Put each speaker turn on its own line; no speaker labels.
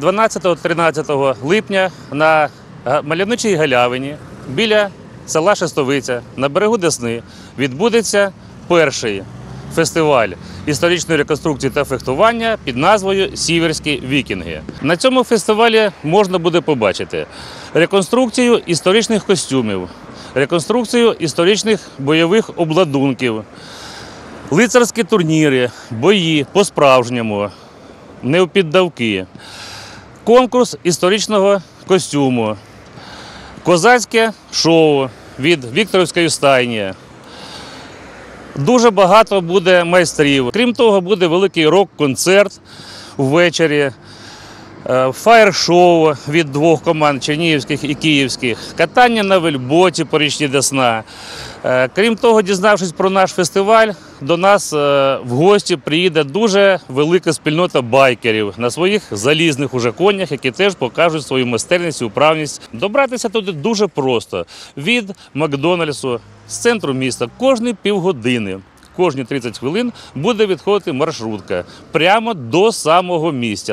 12-13 липня на га- мальовничій галявині біля села Шестовиця на берегу Десни відбудеться перший фестиваль історичної реконструкції та фехтування під назвою Сіверські вікінги. На цьому фестивалі можна буде побачити реконструкцію історичних костюмів, реконструкцію історичних бойових обладунків, лицарські турніри, бої по-справжньому, не у піддавки, конкурс історичного костюму, козацьке шоу від Вікторівської стайні. Дуже багато буде майстрів. Крім того, буде великий рок-концерт ввечері, фаєр-шоу від двох команд чернігівських і київських, катання на вельботі по річні Десна. Е, Крім того, дізнавшись про наш фестиваль, до нас е, в гості приїде дуже велика спільнота байкерів на своїх залізних уже конях, які теж покажуть свою майстерність і управність. Добратися туди дуже просто від Макдональдсу з центру міста кожні півгодини. Кожні 30 хвилин буде відходити маршрутка прямо до самого місця.